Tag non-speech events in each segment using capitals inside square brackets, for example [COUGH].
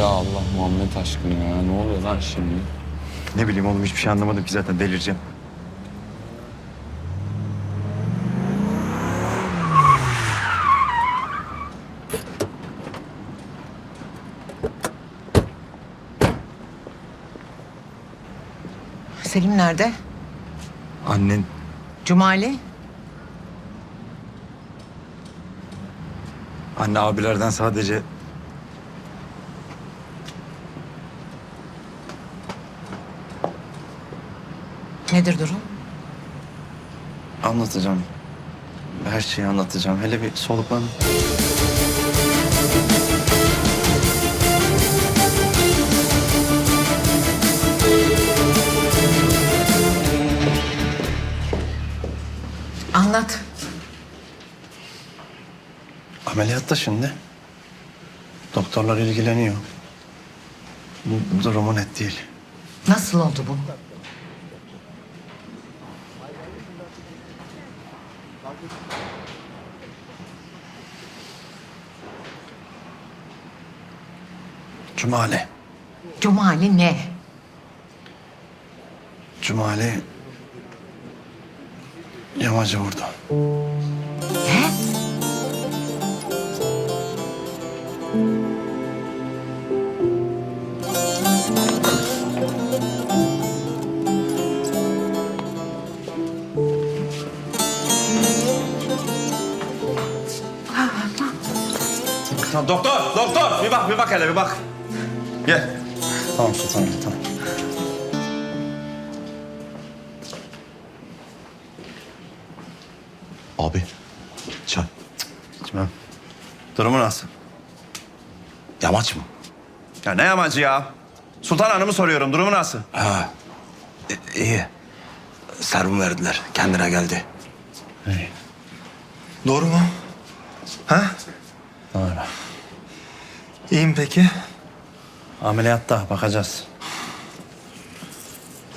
Ya Allah Muhammed aşkına ya. Ne oluyor lan şimdi? Ne bileyim oğlum hiçbir şey anlamadım ki zaten delireceğim. Selim nerede? Annen Cumali? anne abilerden sadece Nedir durum? anlatacağım. Her şeyi anlatacağım. Hele bir soluklan. Anlat. Ameliyatta şimdi. Doktorlar ilgileniyor. Bu durumu net değil. Nasıl oldu bu? Cumali. Cumali ne? Cumali yamacı vurdu. Tamam, doktor, doktor. Bir bak, bir bak hele, bir bak. Gel. Tamam sultanım, tamam. Abi çay. İçmem. Durumu nasıl? Yamaç mı? Ya ne yamacı ya? Sultan Hanım'ı soruyorum, durumu nasıl? Ha. i- iyi. Serum verdiler. Kendine geldi. Doğru mu? Ha? Doğru. İyiyim peki. Ameliyatta bakacağız.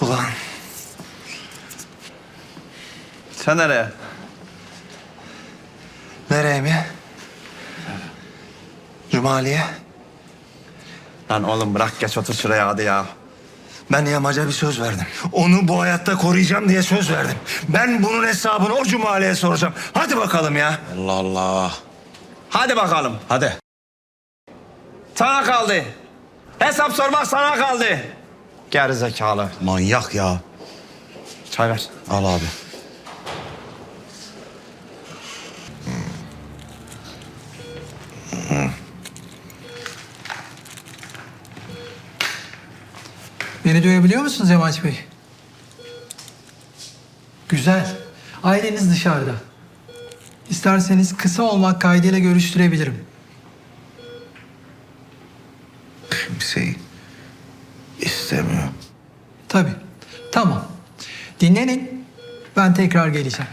Ulan Sen nereye? nereye mi? Cumali'ye. Lan oğlum bırak geç otur şuraya hadi ya. Ben Yamaca bir söz verdim. Onu bu hayatta koruyacağım diye söz verdim. Ben bunun hesabını o Cumali'ye soracağım. Hadi bakalım ya. Allah Allah. Hadi bakalım. Hadi. Sana kaldı. Hesap sormak sana kaldı. Geri zekalı. Manyak ya. Çay ver. Al abi. Beni duyabiliyor musunuz Yamaç Bey? Güzel. Aileniz dışarıda. İsterseniz kısa olmak kaydıyla görüştürebilirim. İstemiyor. Tabii. Tamam. Dinlenin. Ben tekrar geleceğim.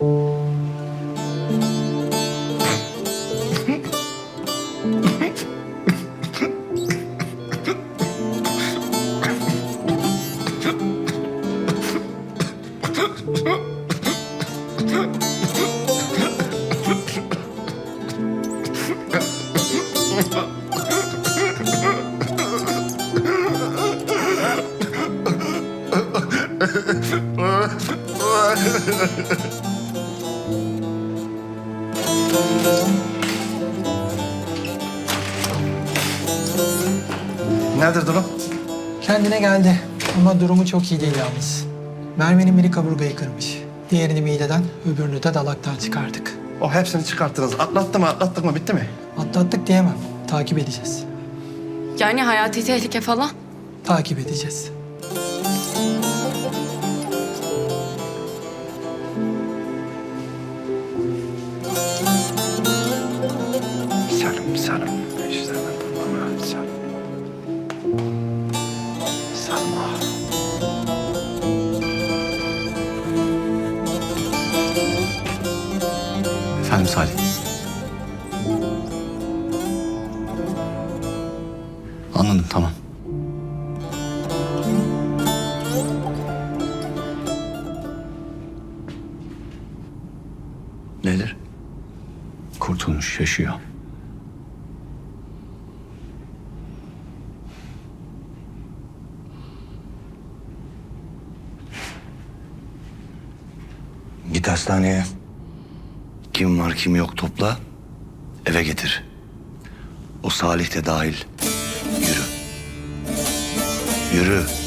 [LAUGHS] Nedir durum? Kendine geldi. Ama durumu çok iyi değil yalnız. Merminin biri kaburgayı kırmış. Diğerini mideden, öbürünü de dalaktan çıkardık. O hepsini çıkarttınız. Atlattı mı atlattık mı bitti mi? Atlattık diyemem. Takip edeceğiz. Yani hayati tehlike falan. Takip edeceğiz. Selim, Selim. İşte ben tamam Selim. Selma. Efendim Salih. Anladım tamam. tutulmuş yaşıyor. Git hastaneye. Kim var kim yok topla. Eve getir. O Salih de dahil. Yürü. Yürü.